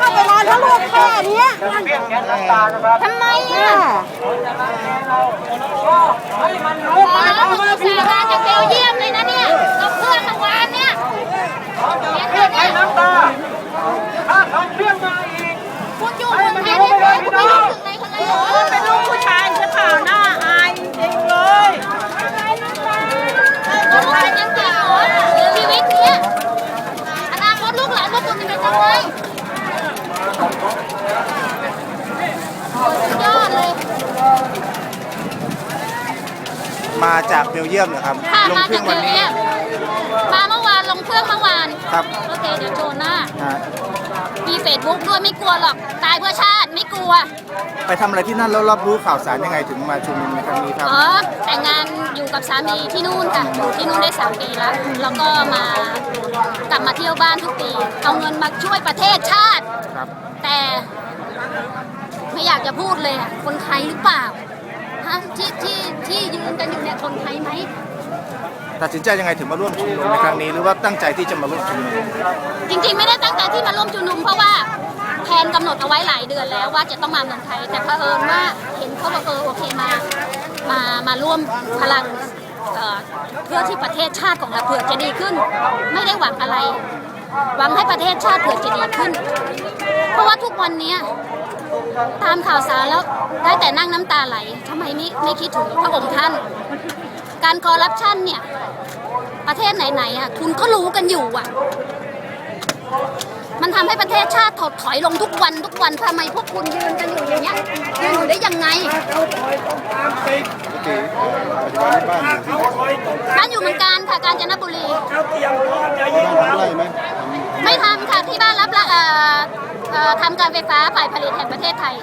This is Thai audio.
ขอที่เปิดทางเข้าไปนอนเพราะลูกแค่เนี้ยทำไมอะอ๋อสาราจากเบลเยียมเลยนะเนี่ยกับเพื่อนเมื่อวานเนี่ยเห็นไหมเนี่ยน้ำตาถ้าเขาเพี้ยงมาอีกคุณอยู่เมืองไทยได้ไหมคุณไม่รู้สึกในคนนั้นเหรอเป็นลูกผู้ชายเสื้อขาวหน้าอายจริงๆเลยลูกหลานยังเด็กเหรอหรือชีวิตเนี่ยอนาคตลูกหลานพวกคุณจะเป็นยังไงสุด ยอดเลยมาจากเบลเยียมเหรอครับ ค่ะลงมาเครื่จาอกงเบวันลนี้เยียมมาเมื่อวานลงเครื่องเมื่อวาน ครับโอเค เดี๋ยวโชว์หน้า ฮะมีเฟซบุ๊กด้วยไม่กลัวหรอก ตายเพื่อชาติไม่กลัว ไปทำอะไรที่นั่นแล้วรับรู้ข่าวสารยังไงถึงมาชุมนุมในครั้งนี้ครับ อ๋อ แต่งงานอยู่กับสามีที่นู่นค่ะอยู่ที่นู่นได้สามปีแล้ว แล้วก็มากลับมาเที่ยวบ้านทุกปี เอาเงินมาช่วยประเทศชาติ ครับ แต่ไม่อยากจะพูดเลยอะคนไทยหรือเปล่าฮะที่ที่ที่ยืนกันอยู่เนี่ยคนไทยไหมตัดสินใจยังไงถึงมาร่วมชุมนุมในครั้งนี้หรือว่าตั้งใจที่จะมาร่วมชุมนุมจริงๆไม่ได้ตั้งใจที่มาร่วมชุมนุมเพราะว่าแผนกำหนดเอาไว้หลายเดือนแล้วว่าจะต้องมาเมืองไทย แต่เผอิญว่าเห็นเขาบอกเออโอเคมามามาร่วมพลังเอ่อเพื่อที่ประเทศชาติของเราเผื่อจะดีขึ้น ไม่ได้หวังอะไร หวังให้ประเทศชาติเผื่อจะดีขึ้น เพราะว่าทุกวันนี้ตามข่าวสารแล้วได้แต่นั่งน้ำตาไหลทำไมไม่ไม่คิดถึงพระองค์ท่าน การคอร์รัปชันเนี่ย ประเทศไหนๆอะคุณก็รู้กันอยู่อะ มันทำให้ประเทศชาติถดถอยลงทุกวันทุกวันทำไมพวกคุณยืนกันอยู่อย่างเงี้ยยืนอยู่ได้ยังไงบ้านอยู่เมืองการค่ะกาญจนบุรีไม่ ที่บ้านรับละเอ่อเอ่อทำการไฟฟ้าฝ่ายผลิตแห่งประเทศไทย